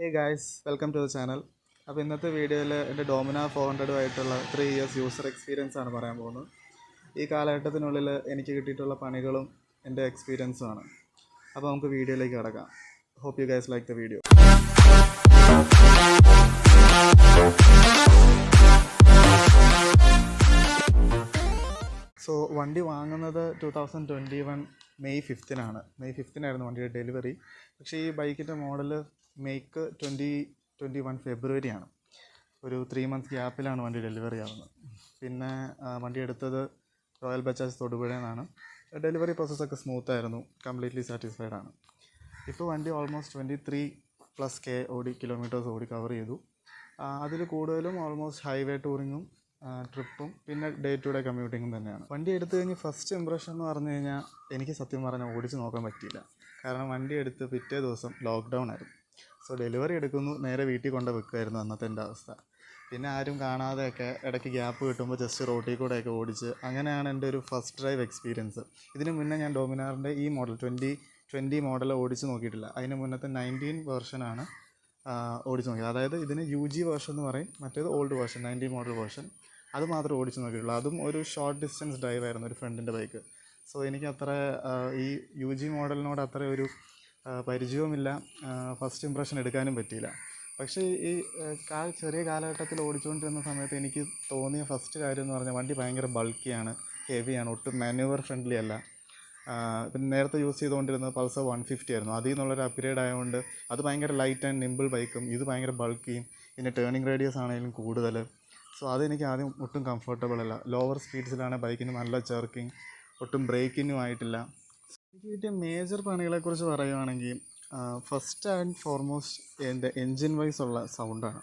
Hey guys welcome to the channel അപ്പോൾ ഇന്നത്തെ വീഡിയോയിൽ എന്റെ ഡോമിന ഫോർ ഹൺഡ്രഡുമായിട്ടുള്ള ത്രീ ഇയേഴ്സ് യൂസർ എക്സ്പീരിയൻസ് ആണ് പറയാൻ പോകുന്നത്. ഈ കാലഘട്ടത്തിനുള്ളിൽ എനിക്ക് കിട്ടിയിട്ടുള്ള പണികളും എന്റെ എക്സ്പീരിയൻസും ആണ്. അപ്പോൾ നമുക്ക് വീഡിയോയിലേക്ക് കിടക്കാം. Hope you guys like the video so വണ്ടി വാങ്ങുന്നത് two thousand twenty one May ഫിഫ്തിനാണ് May ഫിഫ്തിനായിരുന്നു വണ്ടിയുടെ ഡെലിവറി. പക്ഷേ ഈ ബൈക്കിന്റെ model make twenty twenty one ഫെബ്രുവരിയാണ്. ഒരു ത്രീ മന്ത്സ് ഗ്യാപ്പിലാണ് വണ്ടി ഡെലിവറി ആവുന്നത്. പിന്നെ വണ്ടി എടുത്തത് റോയൽ ബജാജ് തൊടുപുഴ എന്നാണ് ഡെലിവറി പ്രോസസ്സൊക്കെ സ്മൂത്ത് ആയിരുന്നു. കംപ്ലീറ്റ്ലി സാറ്റിസ്ഫൈഡ് ആണ്. ഇപ്പോൾ വണ്ടി almost twenty three plus K ഓടി കിലോമീറ്റേഴ്സ് ഓടി കവർ ചെയ്തു. അതിൽ കൂടുതലും ഓൾമോസ്റ്റ് ഹൈവേ ടൂറിങ്ങും ട്രിപ്പും പിന്നെ ഡേ ടു ഡേ കമ്മ്യൂട്ടിങ്ങും തന്നെയാണ്. വണ്ടി എടുത്തു കഴിഞ്ഞ് ഫസ്റ്റ് ഇമ്പ്രഷൻ എന്ന് പറഞ്ഞു കഴിഞ്ഞാൽ എനിക്ക് സത്യം പറഞ്ഞാൽ ഓടിച്ച് നോക്കാൻ പറ്റിയില്ല. കാരണം വണ്ടി എടുത്ത് പിറ്റേ ദിവസം ലോക്ക്ഡൗൺ ആയിരുന്നു. സോ ഡെലിവറി എടുക്കുന്നു നേരെ വീട്ടിൽ കൊണ്ട് വെക്കുമായിരുന്നു അന്നത്തെ എന്റെ അവസ്ഥ. പിന്നെ ആരും കാണാതെയൊക്കെ ഇടയ്ക്ക് ഗ്യാപ്പ് കിട്ടുമ്പോൾ ജസ്റ്റ് റോട്ടിൽ കൂടെയൊക്കെ ഓടിച്ച് അങ്ങനെയാണ് എന്റെ ഒരു ഫസ്റ്റ് ഡ്രൈവ് എക്സ്പീരിയൻസ് ഇതിന് മുന്നേ ഞാൻ ഡോമിനാറിന്റെ ഈ മോഡൽ ട്വന്റി ട്വന്റി മോഡൽ ഓടിച്ച് നോക്കിയിട്ടില്ല. അതിന് മുന്നത്തെ നയന്റീൻ വേർഷനാണ് ഓടിച്ച് നോക്കിയത്. അതായത് ഇതിന് യു ജി വേർഷൻ എന്ന് പറയും മറ്റേത് old version nineteen model version അത് മാത്രം ഓടിച്ച് നോക്കിയിട്ടുള്ളൂ. അതും ഒരു ഷോർട്ട് ഡിസ്റ്റൻസ് ഡ്രൈവ് ആയിരുന്നു ഒരു ഫ്രണ്ടിന്റെ ബൈക്ക് സോ എനിക്ക് അത്ര ഈ യു ജി മോഡലിനോട് അത്ര ഒരു പരിചയവുമില്ല. ഫസ്റ്റ് ഇമ്പ്രഷൻ എടുക്കാനും പറ്റിയില്ല. പക്ഷേ ഈ കാൽ ചെറിയ കാലഘട്ടത്തിൽ ഓടിച്ചുകൊണ്ടിരുന്ന സമയത്ത് എനിക്ക് തോന്നിയ ഫസ്റ്റ് കാര്യം എന്ന് പറഞ്ഞാൽ വണ്ടി ഭയങ്കര ബൾക്കിയാണ് ഹെവിയാണ് ഒട്ടും മാനുവർ ഫ്രണ്ട്ലി അല്ല. പിന്നെ നേരത്തെ യൂസ് ചെയ്തുകൊണ്ടിരുന്നത് പൾസർ വൺ ഫിഫ്റ്റി ആയിരുന്നു. അതിൽ നിന്നുള്ളൊരു അപ്ഗ്രേഡ് ആയതുകൊണ്ട് അത് ഭയങ്കര ലൈറ്റ് ആൻഡ് നിമ്പിൾ ബൈക്കും ഇത് ഭയങ്കര ബൾക്കിയും പിന്നെ ടേണിംഗ് റേഡിയസ് ആണെങ്കിലും കൂടുതൽ. സോ അതെനിക്ക് ആദ്യം ഒട്ടും കംഫർട്ടബിൾ അല്ല. ലോവർ സ്പീഡ്സിലാണ് ബൈക്കിന് നല്ല ചെർക്കിങ് ഒട്ടും ബ്രേക്കിനും ആയിട്ടില്ല. എനിക്ക് കിട്ടിയ മേജർ പണികളെക്കുറിച്ച് പറയുകയാണെങ്കിൽ ഫസ്റ്റ് ആൻഡ് ഫോർമോസ്റ്റ് എന്റെ എൻജിൻ വൈസ് ഉള്ള സൗണ്ടാണ്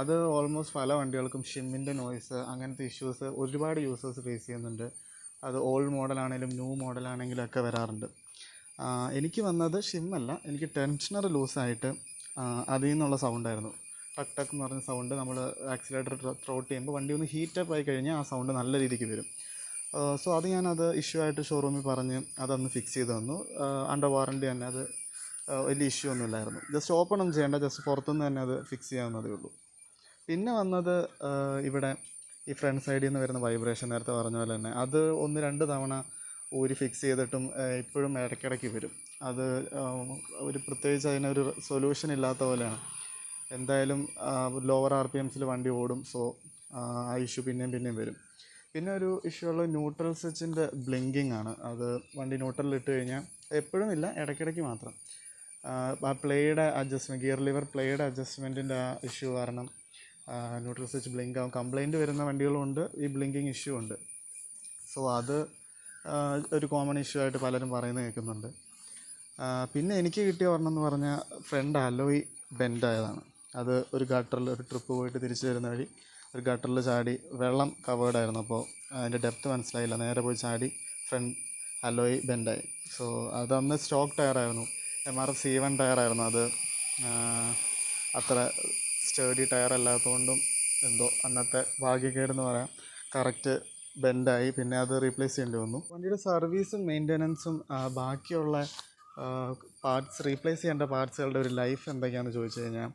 അത് ഓൾമോസ്റ്റ് പല വണ്ടികൾക്കും ഷിമ്മിന്റെ നോയ്സ് അങ്ങനത്തെ ഇഷ്യൂസ് ഒരുപാട് യൂസേഴ്സ് ഫേസ് ചെയ്യുന്നുണ്ട്. അത് ഓൾഡ് മോഡലാണെങ്കിലും ന്യൂ മോഡലാണെങ്കിലും ഒക്കെ വരാറുണ്ട്. എനിക്ക് വന്നത് ഷിമ്മല്ല എനിക്ക് ടെൻഷനർ ലൂസായിട്ട് അതിൽ നിന്നുള്ള സൗണ്ടായിരുന്നു ടക്ക് എന്ന് പറഞ്ഞ സൗണ്ട് നമ്മൾ ആക്സിലേറ്റർ ത്രോട്ട് ചെയ്യുമ്പോൾ വണ്ടി ഒന്ന് ഹീറ്റപ്പ് ആയി കഴിഞ്ഞാൽ ആ സൗണ്ട് നല്ല രീതിക്ക് വരും. സോ അത് ഞാനത് ഇഷ്യൂ ആയിട്ട് ഷോറൂമിൽ പറഞ്ഞ് അതൊന്ന് ഫിക്സ് ചെയ്ത് തന്നു. അണ്ടർ വാറണ്ടി തന്നെ അത് വലിയ ഇഷ്യൂ ഒന്നും ഇല്ലായിരുന്നു. ജസ്റ്റ് ഓപ്പൺ ഒന്നും ചെയ്യേണ്ട ജസ്റ്റ് പുറത്തുനിന്ന് തന്നെ അത് ഫിക്സ് ചെയ്യാവുന്നതേ ഉള്ളൂ. പിന്നെ വന്നത് ഇവിടെ ഈ ഫ്രണ്ട് സൈഡിൽ നിന്ന് വരുന്ന വൈബ്രേഷൻ നേരത്തെ പറഞ്ഞ പോലെ തന്നെ അത് ഒന്ന് രണ്ട് തവണ ഊരി ഫിക്സ് ചെയ്തിട്ടും ഇപ്പോഴും ഇടയ്ക്കിടയ്ക്ക് വരും. അത് ഒരു പ്രത്യേകിച്ച് അതിനൊരു സൊല്യൂഷൻ ഇല്ലാത്ത പോലെയാണ്. എന്തായാലും ലോവർ ആർ പി എംസിൽ വണ്ടി ഓടും. സോ ആ ഇഷ്യൂ പിന്നെയും പിന്നെയും വരും. പിന്നെ ഒരു ഇഷ്യൂ ഉള്ള ന്യൂട്രൽ സ്വിച്ചിന്റെ ബ്ലിങ്കിങ് ആണ്. അത് വണ്ടി ന്യൂട്രലിൽ ഇട്ട് കഴിഞ്ഞാൽ എപ്പോഴും ഇല്ല ഇടയ്ക്കിടയ്ക്ക് മാത്രം. ആ, പ്ലേയുടെ അഡ്ജസ്റ്റ്മെന്റ് ഗിയർ ലിവർ പ്ലേയുടെ അഡ്ജസ്റ്റ്മെന്റിന്റെ ആ ഇഷ്യൂ കാരണം ന്യൂട്രൽ സ്വിച്ച് ബ്ലിങ്ക് ആവും. കംപ്ലൈന്റ് വരുന്ന വണ്ടികളുമുണ്ട് ഈ ബ്ലിങ്കിങ് ഇഷ്യൂ ഉണ്ട്. സോ അത് ഒരു കോമൺ ഇഷ്യൂ ആയിട്ട് പലരും പറയുന്നത് കേൾക്കുന്നുണ്ട്. പിന്നെ എനിക്ക് കിട്ടിയ ഒരെണ്ണം എന്ന് പറഞ്ഞാൽ ഫ്രണ്ട് അലോയ് ബെൻഡായതാണ് അത് ഒരു ഗട്ടറിൽ ഒരു ട്രിപ്പ് പോയിട്ട് തിരിച്ചു വരുന്ന വഴി ഒരു ഗട്ടറിൽ ചാടി വെള്ളം കവേർഡായിരുന്നു അപ്പോൾ അതിന്റെ ഡെപ്ത് മനസ്സിലായില്ല. നേരെ പോയി ചാടി ഫ്രണ്ട് അലോയ് ബെൻഡായി സോ അത് അന്ന് stock ടയറായിരുന്നു M R F C one ടയറായിരുന്നു അത്. അത്ര സ്റ്റേഡി ടയർ അല്ലാത്തതുകൊണ്ടും എന്തോ അന്നത്തെ ഭാഗ്യക്കേടെന്ന് പറയാം കറക്റ്റ് ബെൻഡായി പിന്നെ അത് റീപ്ലേസ് ചെയ്യേണ്ടി വന്നു. വണ്ടിയുടെ സർവീസും മെയിന്റനൻസും ബാക്കിയുള്ള പാർട്സ് റീപ്ലേസ് ചെയ്യേണ്ട പാർട്സുകളുടെ ഒരു ലൈഫ് എന്തൊക്കെയാണെന്ന് ചോദിച്ചു കഴിഞ്ഞാൽ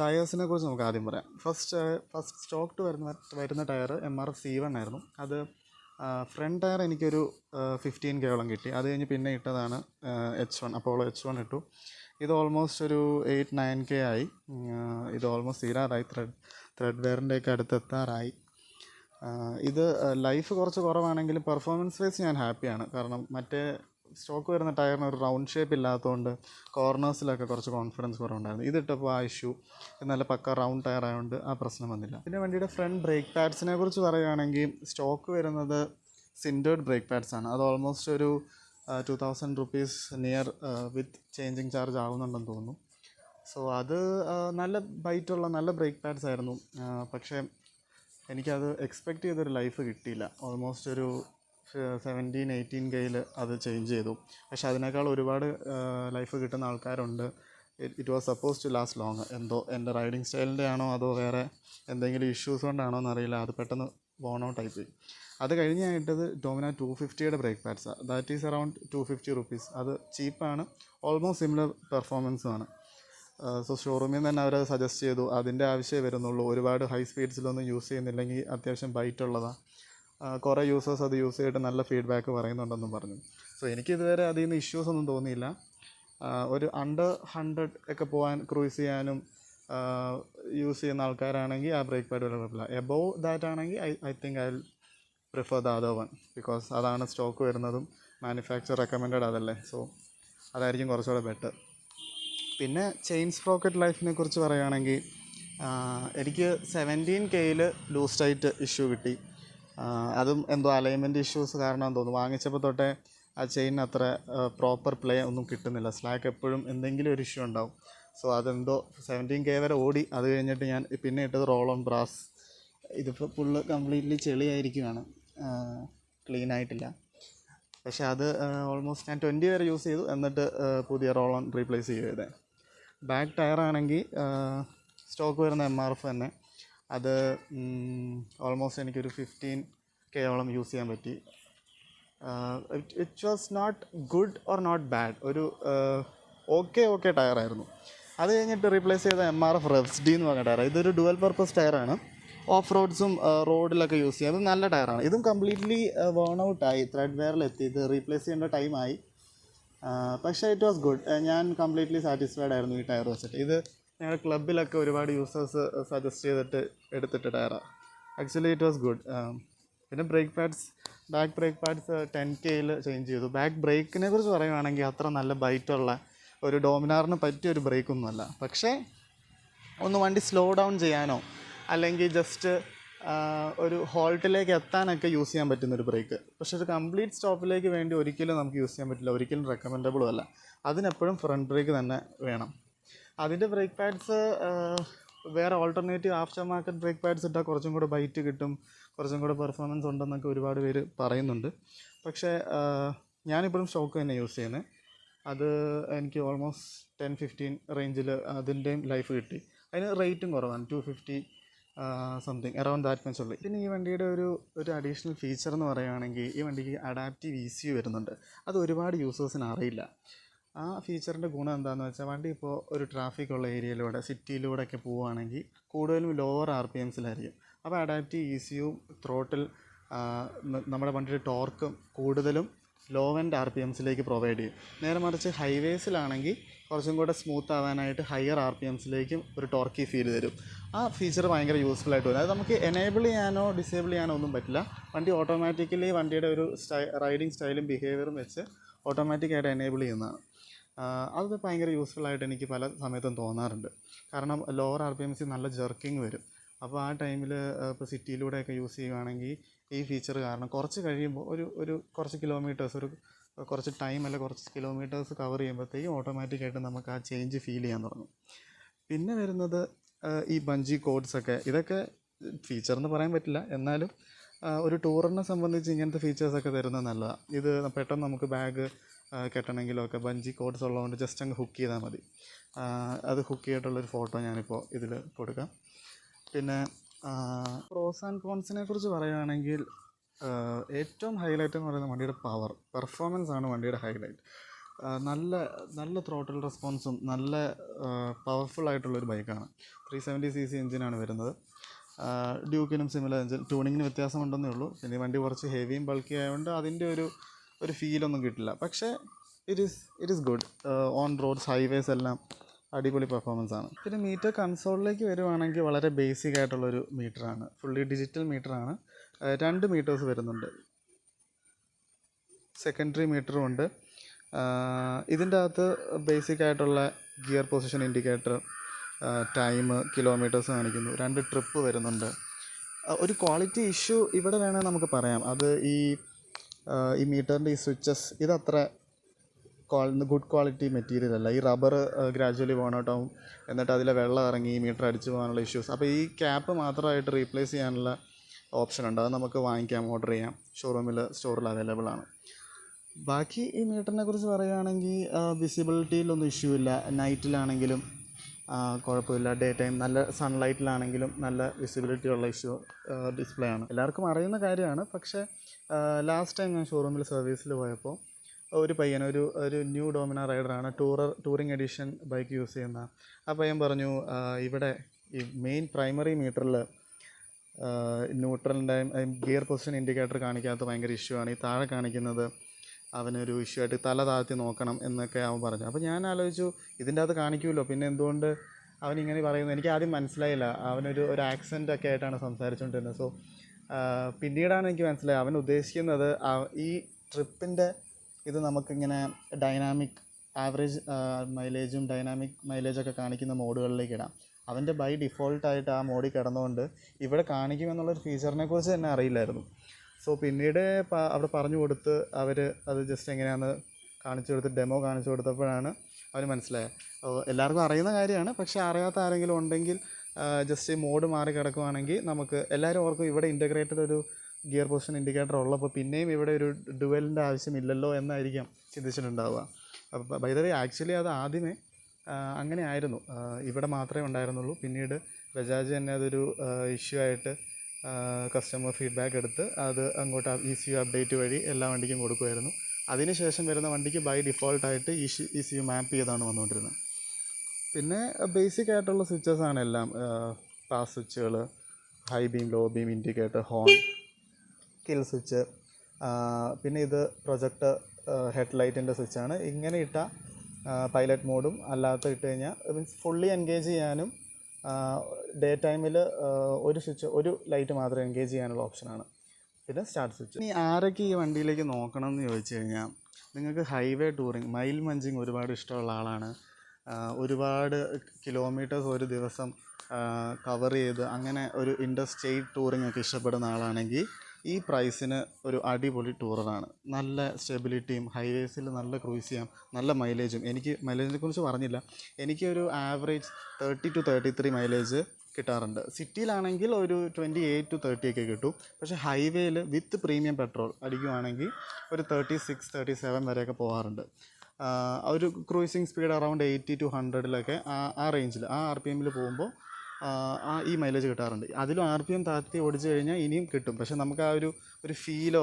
ടയേഴ്സിനെ കുറിച്ച് നമുക്ക് ആദ്യം പറയാം. ഫസ്റ്റ് ഫസ്റ്റ് സ്റ്റോക്ക് ടു വരുന്ന വരുന്ന tyre M R C one ആയിരുന്നു. അത് ഫ്രണ്ട് ടയർ എനിക്കൊരു ഫിഫ്റ്റീൻ കേവളം കിട്ടി. അത് കഴിഞ്ഞ് പിന്നെ ഇട്ടതാണ് എച്ച് വൺ അപ്പോൾ എച്ച് വൺ ഇട്ടു. ഇത് ഓൾമോസ്റ്റ് ഒരു എയ്റ്റ് നയൻ കെ ആയി. ഇത് ഓൾമോസ്റ്റ് തീരാറായി. ത്രെഡ് ത്രെഡ് വെയറിന്റെയൊക്കെ അടുത്ത് എത്താറായി ഇത് ലൈഫ് കുറച്ച് കുറവാണെങ്കിലും പെർഫോമൻസ് വൈസ് ഞാൻ ഹാപ്പിയാണ് കാരണം മറ്റേ സ്റ്റോക്ക് വരുന്ന ടയറിന് ഒരു റൗണ്ട് ഷേപ്പ് ഇല്ലാത്തതുകൊണ്ട് കോർണേഴ്സിലൊക്കെ കുറച്ച് കോൺഫിഡൻസ് കുറവുണ്ടായിരുന്നു. ഇതിട്ടപ്പോൾ ആ ഇഷ്യൂ നല്ല പക്ക റൗണ്ട് ടയർ ആയതുകൊണ്ട് ആ പ്രശ്നം വന്നില്ല. പിന്നെ വണ്ടിയുടെ ഫ്രണ്ട് ബ്രേക്ക് പാഡ്സിനെ കുറിച്ച് പറയുകയാണെങ്കിൽ സ്റ്റോക്ക് വരുന്നത് സിൻഡേർഡ് ബ്രേക്ക് പാഡ്സ് ആണ്. അത് ഓൾമോസ്റ്റ് ഒരു two thousand rupees near with changing charge ആകുന്നുണ്ടെന്ന് തോന്നുന്നു. സോ അത് നല്ല ബൈറ്റുള്ള നല്ല ബ്രേക്ക് പാഡ്സ് ആയിരുന്നു. പക്ഷേ എനിക്കത് എക്സ്പെക്റ്റ് ചെയ്തൊരു ലൈഫ് കിട്ടിയില്ല. ഓൾമോസ്റ്റ് ഒരു സെവന്റീൻ എയ്റ്റീൻ കെയിൽ അത് ചേഞ്ച് ചെയ്തു. പക്ഷെ അതിനേക്കാൾ ഒരുപാട് ലൈഫ് കിട്ടുന്ന ആൾക്കാരുണ്ട്. It was suppose to last long എന്തോ എന്റെ റൈഡിങ് സ്റ്റൈലിന്റെ ആണോ അതോ വേറെ എന്തെങ്കിലും ഇഷ്യൂസ് കൊണ്ടാണോ എന്നറിയില്ല അത് പെട്ടെന്ന് വോൺ ഔട്ട് ആയിപ്പോയി. അത് കഴിഞ്ഞായിട്ടത് ഡോമിന ടു ഫിഫ്റ്റിയുടെ brake പാഡ്സാണ് that is around two fifty rupees അത് ചീപ്പാണ് ഓൾമോസ്റ്റ് സിമിലർ പെർഫോമൻസുമാണ് സോ ഷോറൂമിൽ നിന്ന് തന്നെ അവർ സജസ്റ്റ് ചെയ്തു. അതിന്റെ ആവശ്യമേ വരുന്നുള്ളൂ. ഒരുപാട് ഹൈ സ്പീഡ്സിലൊന്നും യൂസ് ചെയ്യുന്നില്ലെങ്കിൽ അത്യാവശ്യം ബൈറ്റ് ഉള്ളതാണ് കുറേ യൂസേഴ്സ് അത് യൂസ് ചെയ്തിട്ട് നല്ല ഫീഡ്ബാക്ക് പറയുന്നുണ്ടെന്നും പറഞ്ഞു. സോ എനിക്ക് ഇതുവരെ അതിൽ നിന്ന് ഇഷ്യൂസ് ഒന്നും തോന്നിയില്ല. ഒരു അണ്ടർ ഹൺഡ്രഡ് ഒക്കെ പോകാൻ ക്രൂസ് ചെയ്യാനും യൂസ് ചെയ്യുന്ന ആൾക്കാരാണെങ്കിൽ ആ ബ്രേക്ക് പാഡ് കുഴപ്പമില്ല. എബോവ് ദാറ്റ് ആണെങ്കിൽ I I think I will prefer the other one because അതാണ് സ്റ്റോക്ക് വരുന്നതും മാനുഫാക്ചർ റെക്കമെൻഡഡ് അതല്ലേ. സോ അതായിരിക്കും കുറച്ചുകൂടെ ബെറ്റർ പിന്നെ ചെയിൻ സ്പ്രോക്കറ്റ് ലൈഫിനെ കുറിച്ച് പറയുകയാണെങ്കിൽ എനിക്ക് സെവന്റീൻ കെയിൽ ലൂസ് ടൈറ്റ് ഇഷ്യൂ കിട്ടി. അതും എന്തോ അലൈൻമെന്റ് ഇഷ്യൂസ് കാരണം തോന്നുന്നു. വാങ്ങിച്ചപ്പോൾ തൊട്ടേ ആ ചെയിൻ അത്ര പ്രോപ്പർ പ്ലേ ഒന്നും കിട്ടുന്നില്ല. സ്ലാക്ക് എപ്പോഴും എന്തെങ്കിലും ഒരു ഇഷ്യൂ ഉണ്ടാവും. സോ അതെന്തോ സെവന്റീൻ കെ വരെ ഓടി. അത് കഴിഞ്ഞിട്ട് ഞാൻ പിന്നെ ഇട്ടത് റോൾ ഓൺ ബ്രാസ് ഇതിപ്പോൾ ഫുള്ള് കംപ്ലീറ്റ്ലി ചെളിയായിരിക്കുകയാണ് ക്ലീൻ ആയിട്ടില്ല. പക്ഷേ അത് ഓൾമോസ്റ്റ് ഞാൻ ട്വന്റി വരെ യൂസ് ചെയ്തു. എന്നിട്ട് പുതിയ റോൾ ഓൺ റീപ്ലേസ് ചെയ്തത്. ബാക്ക് ടയർ ആണെങ്കിൽ സ്റ്റോക്ക് വരുന്ന എം ആർ എഫ് തന്നെ. അത് ഓൾമോസ്റ്റ് എനിക്കൊരു ഫിഫ്റ്റീൻ കെയോളം യൂസ് ചെയ്യാൻ പറ്റി. It was not good or not bad ഒരു ഓക്കെ ഓക്കെ ടയറായിരുന്നു അത് കഴിഞ്ഞിട്ട് റീപ്ലേസ് ചെയ്ത M R F Revz D എന്ന് പറഞ്ഞ ടയർ ഇതൊരു ഡുവൽ പർപ്പസ് ടയറാണ് ഓഫ് റോഡ്സും റോഡിലൊക്കെ യൂസ് ചെയ്യാം. അത് നല്ല ടയറാണ് ഇതും കംപ്ലീറ്റ്ലി വേൺ ഔട്ടായി ത്രെഡ് വെയറിലെത്തി ഇത് റീപ്ലേസ് ചെയ്യേണ്ട ടൈമായി പക്ഷേ ഇറ്റ് വാസ് ഗുഡ് ഞാൻ കംപ്ലീറ്റ്ലി സാറ്റിസ്ഫൈഡ് ആയിരുന്നു ഈ ടയർ വെച്ചിട്ട്. ഇത് ഞങ്ങളുടെ ക്ലബിലൊക്കെ ഒരുപാട് യൂസേഴ്സ് സജസ്റ്റ് ചെയ്തിട്ട് എടുത്തിട്ട് ടയറാണ് ആക്ച്വലി ഇറ്റ് വാസ് ഗുഡ് പിന്നെ brake pads back brake pads ten കെയിൽ ചേഞ്ച് ചെയ്തു. ബാക്ക് ബ്രേക്കിനെ കുറിച്ച് പറയുകയാണെങ്കിൽ അത്ര നല്ല ബൈറ്റുള്ള ഒരു ഡോമിനാറിന് പറ്റിയ ഒരു ബ്രേക്കൊന്നുമല്ല പക്ഷേ ഒന്ന് വണ്ടി സ്ലോ ഡൗൺ ചെയ്യാനോ അല്ലെങ്കിൽ ജസ്റ്റ് ഒരു ഹോൾട്ടിലേക്ക് എത്താനൊക്കെ യൂസ് ചെയ്യാൻ പറ്റുന്ന ഒരു ബ്രേക്ക് പക്ഷെ ഒരു കംപ്ലീറ്റ് സ്റ്റോപ്പിലേക്ക് വേണ്ടി ഒരിക്കലും നമുക്ക് യൂസ് ചെയ്യാൻ പറ്റില്ല. ഒരിക്കലും റെക്കമെൻഡബിളും അല്ല. അതിനെപ്പോഴും ഫ്രണ്ട് ബ്രേക്ക് തന്നെ വേണം. അതിന്റെ ബ്രേക്ക് പാഡ്സ് വേറെ alternative aftermarket brake pads ഇട്ടാൽ കുറച്ചും കൂടെ ബൈറ്റ് കിട്ടും കുറച്ചും കൂടെ പെർഫോമൻസ് ഉണ്ടെന്നൊക്കെ ഒരുപാട് പേര് പറയുന്നുണ്ട്. പക്ഷേ ഞാനിപ്പോഴും ഷോക്ക് തന്നെ യൂസ് ചെയ്യുന്നത് അത് എനിക്ക് ഓൾമോസ്റ്റ് ടെൻ ഫിഫ്റ്റീൻ റേഞ്ചിൽ അതിന്റെയും ലൈഫ് കിട്ടി. അതിന് റേറ്റും കുറവാണ് two fifty something around that much ഉള്ളു. പിന്നെ ഈ വണ്ടിയുടെ ഒരു ഒരു അഡീഷണൽ ഫീച്ചർ എന്ന് പറയുകയാണെങ്കിൽ ഈ വണ്ടിക്ക് അഡാപ്റ്റീവ് ഇ സി വരുന്നുണ്ട്. അത് ഒരുപാട് യൂസേഴ്സിന് അറിയില്ല. ആ ഫീച്ചറിന്റെ ഗുണം എന്താണെന്ന് വെച്ചാൽ വണ്ടി ഇപ്പോൾ ഒരു ട്രാഫിക് ഉള്ള ഏരിയയിലൂടെ സിറ്റിയിലൂടെ ഒക്കെ പോവുകയാണെങ്കിൽ കൂടുതലും ലോവർ ആർ പി എംസിലായിരിക്കും അപ്പോൾ അഡാപ്റ്റീവ് ഈസിയും സിയും ത്രോട്ടിൽ നമ്മുടെ വണ്ടിയുടെ ടോർക്കും കൂടുതലും ലോ ആൻഡ് ആർ പി എംസിലേക്ക് പ്രൊവൈഡ് ചെയ്യും. നേരെ മറിച്ച് ഹൈവേസിലാണെങ്കിൽ കുറച്ചും കൂടെ സ്മൂത്ത് ആവാനായിട്ട് ഹയർ ആർ പി എംസിലേക്കും ഒരു ടോർക്കി ഫീൽ തരും. ആ ഫീച്ചർ ഭയങ്കര യൂസ്ഫുൾ ആയിട്ട് വരും. അത് നമുക്ക് എനേബിൾ ചെയ്യാനോ ഡിസേബിൾ ചെയ്യാനോ ഒന്നും പറ്റില്ല. വണ്ടി ഓട്ടോമാറ്റിക്കലി വണ്ടിയുടെ ഒരു സ്റ്റൈ റൈഡിങ് സ്റ്റൈലും ബിഹേവിയറും വെച്ച് ഓട്ടോമാറ്റിക്കായിട്ട് എനേബിൾ ചെയ്യുന്നതാണ്. അത് ഭയങ്കര യൂസ്ഫുൾ ആയിട്ട് എനിക്ക് പല സമയത്തും തോന്നാറുണ്ട്. കാരണം ലോവർ ആർ പി എംസിൽ നല്ല ജെർക്കിങ് വരും. അപ്പോൾ ആ ടൈമിൽ ഇപ്പോൾ സിറ്റിയിലൂടെയൊക്കെ യൂസ് ചെയ്യുകയാണെങ്കിൽ ഈ ഫീച്ചർ കാരണം കുറച്ച് കഴിയുമ്പോൾ ഒരു ഒരു കുറച്ച് കിലോമീറ്റേഴ്സ് ഒരു കുറച്ച് ടൈം അല്ല കുറച്ച് കിലോമീറ്റേഴ്സ് കവർ ചെയ്യുമ്പോഴത്തേക്കും ഓട്ടോമാറ്റിക്കായിട്ട് നമുക്ക് ആ ചേഞ്ച് ഫീൽ ചെയ്യാൻ തുടങ്ങും. പിന്നെ വരുന്നത് ഈ ബഞ്ചി കോഡ്സ് ഒക്കെ. ഇതൊക്കെ ഫീച്ചർ എന്ന് പറയാൻ പറ്റില്ല. എന്നാലും ഒരു ടൂറിനെ സംബന്ധിച്ച് ഇങ്ങനത്തെ ഫീച്ചേഴ്സൊക്കെ തരുന്നത് നല്ലതാണ് ഇത് പെട്ടെന്ന് നമുക്ക് ബാഗ് കെട്ടണമെങ്കിലോ ഒക്കെ ബഞ്ചി കോഡ്സ് ഉള്ളതുകൊണ്ട് ജസ്റ്റ് അങ്ങ് ഹുക്ക് ചെയ്താൽ മതി. അത് ഹുക്ക് ചെയ്തിട്ടുള്ളൊരു ഫോട്ടോ ഞാനിപ്പോൾ ഇതിൽ കൊടുക്കാം. പിന്നെ പ്രോസ് ആൻഡ് കോൺസിനെ കുറിച്ച് പറയുകയാണെങ്കിൽ ഏറ്റവും ഹൈലൈറ്റ് എന്ന് പറയുന്നത് വണ്ടിയുടെ പവർ പെർഫോമൻസ് ആണ് വണ്ടിയുടെ ഹൈലൈറ്റ് നല്ല നല്ല ത്രോട്ടിൽ റെസ്പോൺസും നല്ല പവർഫുൾ ആയിട്ടുള്ളൊരു ബൈക്കാണ് ത്രീ സെവന്റി സി സി എഞ്ചിനാണ് വരുന്നത്. ഡ്യൂക്കിനും സിമിലർ എഞ്ചിൻ ട്യൂണിങ്ങിന് വ്യത്യാസമുണ്ടെന്നേ ഉള്ളൂ. പിന്നെ വണ്ടി കുറച്ച് ഹെവിയും ബൾക്കി ആയതുകൊണ്ട് അതിന്റെ ഒരു ഒരു ഫീലൊന്നും കിട്ടില്ല. പക്ഷേ it is it is good on roads highways എല്ലാം അടിപൊളി പെർഫോമൻസ് ആണ്. പിന്നെ മീറ്റർ കൺസോളിലേക്ക് വരുവാണെങ്കിൽ വളരെ ബേസിക് ആയിട്ടുള്ളൊരു മീറ്ററാണ് ഫുള്ളി ഡിജിറ്റൽ മീറ്ററാണ് രണ്ട് മീറ്റേഴ്സ് വരുന്നുണ്ട്. സെക്കൻഡറി മീറ്ററും ഉണ്ട്. ഇതിന്റെ അകത്ത് ബേസിക് ആയിട്ടുള്ള gear position indicator time kilometres കാണിക്കുന്നു. രണ്ട് ട്രിപ്പ് വരുന്നുണ്ട്. ഒരു ക്വാളിറ്റി ഇഷ്യൂ ഇവിടെ വേണമെങ്കിൽ നമുക്ക് പറയാം. അത് ഈ ഈ മീറ്ററിന്റെ ഈ സ്വിച്ചസ് ഇതത്ര ഗുഡ് ക്വാളിറ്റി മെറ്റീരിയൽ അല്ല. ഈ റബ്ബർ ഗ്രാജുവലി ഔട്ട് ആവും. എന്നിട്ട് അതിലെ വെള്ളം ഇറങ്ങി മീറ്റർ അടിച്ചു പോകാനുള്ള ഇഷ്യൂസ് അപ്പോൾ ഈ ക്യാപ്പ് മാത്രമായിട്ട് റീപ്ലേസ് ചെയ്യാനുള്ള ഓപ്ഷൻ ഉണ്ട്. അത് നമുക്ക് വാങ്ങിക്കാം ഓർഡർ ചെയ്യാം. ഷോറൂമിൽ സ്റ്റോറിൽ അവൈലബിൾ ആണ്. ബാക്കി ഈ മീറ്ററിനെ കുറിച്ച് പറയുകയാണെങ്കിൽ വിസിബിലിറ്റിയിലൊന്നും ഇഷ്യൂ ഇല്ല. നൈറ്റിലാണെങ്കിലും കുഴപ്പമില്ല. ഡേ ടൈം നല്ല സൺലൈറ്റിലാണെങ്കിലും നല്ല വിസിബിലിറ്റി ഉള്ള ഇഷ്യൂ ഡിസ്പ്ലേ ആണ്. എല്ലാവർക്കും അറിയുന്ന കാര്യമാണ്. പക്ഷേ ലാസ്റ്റ് ടൈം ഞാൻ ഷോറൂമിൽ സർവീസിൽ പോയപ്പോൾ ഒരു പയ്യൻ ഒരു ഒരു new Dominar റൈഡറാണ് tourer touring edition bike use ചെയ്യുന്ന. ആ പയ്യൻ പറഞ്ഞു ഇവിടെ ഈ മെയിൻ പ്രൈമറി മീറ്ററിൽ ന്യൂട്രലിന്റെ ഗിയർ പൊസിഷൻ ഇൻഡിക്കേറ്റർ കാണിക്കാത്ത ഭയങ്കര ഇഷ്യൂ ആണ്. ഈ താഴെ കാണിക്കുന്നത് അവനൊരു ഇഷ്യൂ ആയിട്ട് തല താഴ്ത്തി നോക്കണം എന്നൊക്കെ അവൻ പറഞ്ഞു. അപ്പോൾ ഞാൻ ആലോചിച്ചു ഇതിന്റെ അകത്ത് കാണിക്കുമല്ലോ പിന്നെ എന്തുകൊണ്ട് അവനിങ്ങനെ പറയുന്നത്? എനിക്ക് ആദ്യം മനസ്സിലായില്ല. അവനൊരു ഒരു ആക്സിഡന്റ് ഒക്കെ ആയിട്ടാണ് സംസാരിച്ചുകൊണ്ടിരുന്നത് സോ പിന്നീടാണ് എനിക്ക് മനസ്സിലായത് അവൻ ഉദ്ദേശിക്കുന്നത് ഈ ട്രിപ്പിന്റെ ഇത് നമുക്കിങ്ങനെ ഡൈനാമിക് ആവറേജ് മൈലേജും ഡൈനാമിക് മൈലേജൊക്കെ കാണിക്കുന്ന മോഡുകളിലേക്ക് ഇടാം. അവന്റെ ബൈ ഡിഫോൾട്ടായിട്ട് ആ മോഡിൽ കിടന്നുകൊണ്ട് ഇവിടെ കാണിക്കുമെന്നുള്ളൊരു ഫീച്ചറിനെ കുറിച്ച് തന്നെ അറിയില്ലായിരുന്നു. സോ പിന്നീട് അവിടെ പറഞ്ഞു കൊടുത്ത് അവർ അത് ജസ്റ്റ് എങ്ങനെയാണെന്ന് കാണിച്ചു കൊടുത്ത് ഡെമോ കാണിച്ചു കൊടുത്തപ്പോഴാണ് അവന് മനസ്സിലായത്. എല്ലാവർക്കും അറിയുന്ന കാര്യമാണ്. പക്ഷേ അറിയാത്ത ആരെങ്കിലും ഉണ്ടെങ്കിൽ ജസ്റ്റ് മോഡ് മാറി കിടക്കുവാണെങ്കിൽ നമുക്ക് എല്ലാവരും ഓർക്കും ഇവിടെ ഇന്റഗ്രേറ്റഡ് ഒരു ഗിയർ പൊസിഷൻ ഇൻഡിക്കേറ്റർ ഉള്ളപ്പോൾ പിന്നെയും ഇവിടെ ഒരു ഡുവലിന്റെ ആവശ്യമില്ലല്ലോ എന്നായിരിക്കാം ചിന്തിച്ചിട്ടുണ്ടാവുക. അപ്പോൾ ബൈ ആക്ച്വലി അത് ആദ്യമേ അങ്ങനെ ആയിരുന്നു. ഇവിടെ മാത്രമേ ഉണ്ടായിരുന്നുള്ളൂ. പിന്നീട് ബജാജ് തന്നെ അതൊരു ഇഷ്യൂ ആയിട്ട് കസ്റ്റമർ ഫീഡ്ബാക്ക് എടുത്ത് അത് അങ്ങോട്ട് ഇ സി യു അപ്ഡേറ്റ് വഴി എല്ലാ വണ്ടിക്കും കൊടുക്കുമായിരുന്നു അതിനുശേഷം വരുന്ന വണ്ടിക്ക് by ഡിഫോൾട്ടായിട്ട് E E C U map ചെയ്താണ് വന്നുകൊണ്ടിരുന്നത്. പിന്നെ ബേസിക് ആയിട്ടുള്ള സ്വിച്ചസ് ആണ് എല്ലാം പാസ് സ്വിച്ചുകൾ high beam low beam indicator horn kill switch പിന്നെ ഇത് പ്രൊജക്ട് ഹെഡ് ലൈറ്റിന്റെ സ്വിച്ചാണ് ഇങ്ങനെ ഇട്ട പൈലറ്റ് മോഡും അല്ലാത്ത ഇട്ട് കഴിഞ്ഞാൽ മീൻസ് ഫുള്ളി എൻഗേജ് ചെയ്യാനും ഡേ ടൈമിൽ ഒരു സ്വിച്ച് ഒരു ലൈറ്റ് മാത്രം എൻഗേജ് ചെയ്യാനുള്ള ഓപ്ഷനാണ് പിന്നെ സ്റ്റാർട്ട് സ്വിച്ച് ഇനി ആരൊക്കെ ഈ വണ്ടിയിലേക്ക് നോക്കണം എന്ന് ചോദിച്ചു കഴിഞ്ഞാൽ നിങ്ങൾക്ക് ഹൈവേ ടൂറിങ് മൈൽ മഞ്ചിങ് ഒരുപാട് ഇഷ്ടമുള്ള ആളാണ്. ഒരുപാട് കിലോമീറ്റേഴ്സ് ഒരു ദിവസം കവർ ചെയ്ത് അങ്ങനെ ഒരു ഇന്റർ സ്റ്റേറ്റ് ടൂറിങ് ഒക്കെ ഇഷ്ടപ്പെടുന്ന ആളാണെങ്കിൽ ഈ പ്രൈസിന് ഒരു അടിപൊളി ടൂറാണ് നല്ല സ്റ്റെബിലിറ്റിയും ഹൈവേസിൽ നല്ല ക്രൂസ് ചെയ്യാം നല്ല മൈലേജും എനിക്ക് മൈലേജിനെ കുറിച്ച് പറഞ്ഞില്ല. എനിക്കൊരു average thirty two thirty three mileage കിട്ടാറുണ്ട്. സിറ്റിയിലാണെങ്കിൽ ഒരു ട്വന്റി എയ്റ്റ് ടു തേർട്ടി ഒക്കെ കിട്ടും. പക്ഷേ ഹൈവേയിൽ വിത്ത് പ്രീമിയം പെട്രോൾ അടിക്കുവാണെങ്കിൽ ഒരു തേർട്ടി സിക്സ് തേർട്ടി സെവൻ വരെയൊക്കെ പോകാറുണ്ട്. ഒരു cruising speed around eighty to ഹൺഡ്രഡിലൊക്കെ ആ ആ റേഞ്ചിൽ ആ ആർ പി എമ്മിൽ പോകുമ്പോൾ ആ ഈ മൈലേജ് കിട്ടാറുണ്ട്. അതിലും ആർ പി എം താഴ്ത്തി ഓടിച്ചു കഴിഞ്ഞാൽ ഇനിയും കിട്ടും. പക്ഷെ നമുക്ക് ആ ഒരു ഒരു ഫീലോ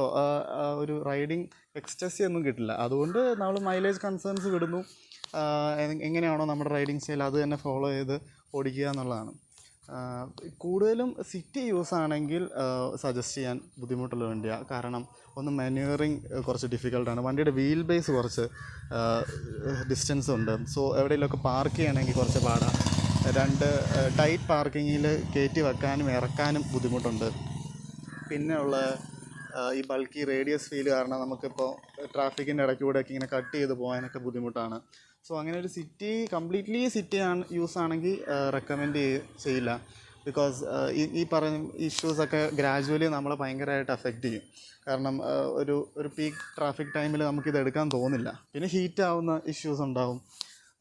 ഒരു റൈഡിങ് എക്സ്റ്റസി ഒന്നും കിട്ടില്ല. അതുകൊണ്ട് നമ്മൾ മൈലേജ് കൺസേൺസ് വിടുന്നു. എങ്ങനെയാണോ നമ്മുടെ റൈഡിങ് സ്റ്റൈൽ അത് തന്നെ ഫോളോ ചെയ്ത് ഓടിക്കുക എന്നുള്ളതാണ്. കൂടുതലും സിറ്റി യൂസ് ആണെങ്കിൽ സജസ്റ്റ് ചെയ്യാൻ ബുദ്ധിമുട്ടുള്ള വണ്ടിയാണ് കാരണം ഒന്ന് മാനുവറിങ് കുറച്ച് ഡിഫിക്കൽട്ടാണ് വണ്ടിയുടെ വീൽ ബേസ് കുറച്ച് ഡിസ്റ്റൻസ് ഉണ്ട്. സോ എവിടെയെങ്കിലുമൊക്കെ പാർക്ക് ചെയ്യണമെങ്കിൽ കുറച്ച് പാടാണ് രണ്ട് ടൈറ്റ് പാർക്കിങ്ങിൽ കയറ്റി വെക്കാനും ഇറക്കാനും ബുദ്ധിമുട്ടുണ്ട്. പിന്നെ ഉള്ള ഈ ബൾക്കി റേഡിയസ് ഫീൽ കാരണം നമുക്കിപ്പോൾ ട്രാഫിക്കിന്റെ ഇടയ്ക്കൂടെയൊക്കെ ഇങ്ങനെ കട്ട് ചെയ്ത് പോകാനൊക്കെ ബുദ്ധിമുട്ടാണ്. സോ അങ്ങനെ ഒരു സിറ്റി കംപ്ലീറ്റ്ലി സിറ്റി ആണ് യൂസ് ആണെങ്കിൽ റെക്കമെൻഡ് ചെയ്യില്ല. ബിക്കോസ് ഈ ഈ പറഞ്ഞ ഇഷ്യൂസൊക്കെ ഗ്രാജുവലി നമ്മളെ ഭയങ്കരമായിട്ട് അഫക്റ്റ് ചെയ്യും. കാരണം ഒരു ഒരു പീക്ക് ട്രാഫിക് ടൈമിൽ നമുക്കിത് എടുക്കാൻ തോന്നില്ല. പിന്നെ ഹീറ്റ് ആവുന്ന ഇഷ്യൂസ് ഉണ്ടാവും.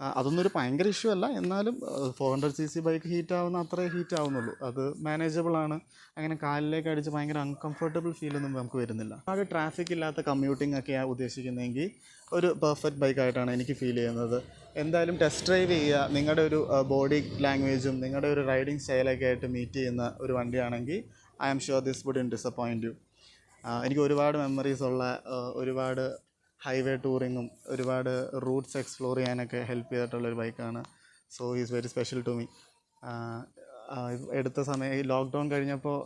അതൊന്നും ഒരു ഭയങ്കര ഇഷ്യൂ അല്ല. എന്നാലും four hundred C C bike heat ആവുന്ന അത്രേ ഹീറ്റ് ആവുന്നുള്ളൂ. അത് മാനേജബിൾ ആണ്. അങ്ങനെ കാലിലേക്ക് അടിച്ച് ഭയങ്കര അൺകംഫർട്ടബിൾ ഫീലൊന്നും നമുക്ക് വരുന്നില്ല. ആകെ ട്രാഫിക് ഇല്ലാത്ത കമ്മ്യൂട്ടിംഗ് ഒക്കെയാണ് ഉദ്ദേശിക്കുന്നതെങ്കിൽ ഒരു പെർഫെക്റ്റ് ബൈക്കായിട്ടാണ് എനിക്ക് ഫീൽ ചെയ്യുന്നത്. എന്തായാലും ടെസ്റ്റ് ഡ്രൈവ് ചെയ്യുക നിങ്ങളുടെ ഒരു ബോഡി ലാംഗ്വേജും നിങ്ങളുടെ ഒരു റൈഡിങ് സ്റ്റൈലൊക്കെ ആയിട്ട് മീറ്റ് ചെയ്യുന്ന ഒരു വണ്ടിയാണെങ്കിൽ I am sure this would in disappoint you എനിക്ക് ഒരുപാട് മെമ്മറീസ് ഉള്ള ഒരുപാട് ഹൈവേ ടൂറിങ്ങും ഒരുപാട് റൂട്ട്സ് എക്സ്പ്ലോർ ചെയ്യാനൊക്കെ ഹെൽപ്പ് ചെയ്തിട്ടുള്ള ഒരു ബൈക്കാണ്. So is very special to me എടുത്ത സമയം ഈ ലോക്ക്ഡൗൺ കഴിഞ്ഞപ്പോൾ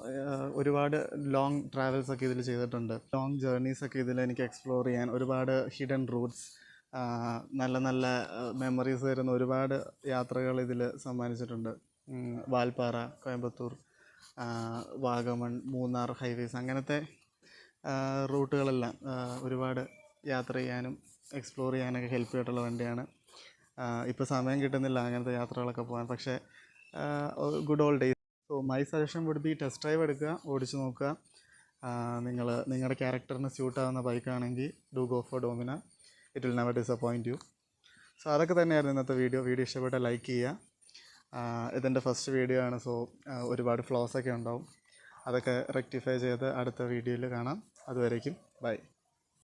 ഒരുപാട് ലോങ് ട്രാവൽസ് ഒക്കെ ഇതിൽ ചെയ്തിട്ടുണ്ട്. ലോങ് ജേർണീസ് ഒക്കെ ഇതിൽ എനിക്ക് എക്സ്പ്ലോർ ചെയ്യാൻ ഒരുപാട് ഹിഡൻ റൂട്ട്സ് നല്ല നല്ല മെമ്മറീസ് തരുന്ന ഒരുപാട് യാത്രകൾ ഇതിൽ സമ്മാനിച്ചിട്ടുണ്ട്. വാൽപ്പാറ കോയമ്പത്തൂർ വാഗമൺ മൂന്നാർ ഹൈവേസ് അങ്ങനത്തെ റൂട്ടുകളെല്ലാം ഒരുപാട് യാത്ര ചെയ്യാനും എക്സ്പ്ലോർ ചെയ്യാനൊക്കെ ഹെൽപ്പ് ചെയ്തിട്ടുള്ള വണ്ടിയാണ്. ഇപ്പോൾ സമയം കിട്ടുന്നില്ല അങ്ങനത്തെ യാത്രകളൊക്കെ പോകാൻ. പക്ഷേ good old days so my suggestion would be test drive എടുക്കുക ഓടിച്ചു നോക്കുക. നിങ്ങൾ നിങ്ങളുടെ ക്യാരക്ടറിന് സ്യൂട്ടാവുന്ന ബൈക്കാണെങ്കിൽ do go for Dominar it will never disappoint you so അതൊക്കെ തന്നെയായിരുന്നു ഇന്നത്തെ വീഡിയോ വീഡിയോ ഇഷ്ടപ്പെട്ട ലൈക്ക് ചെയ്യുക. ഇതെന്റെ ഫസ്റ്റ് വീഡിയോ ആണ്. സോ ഒരുപാട് ഫ്ലോസ് ഒക്കെ ഉണ്ടാവും. അതൊക്കെ റെക്ടിഫൈ ചെയ്ത് അടുത്ത വീഡിയോയിൽ കാണാം. അതുവരേക്കും ബൈ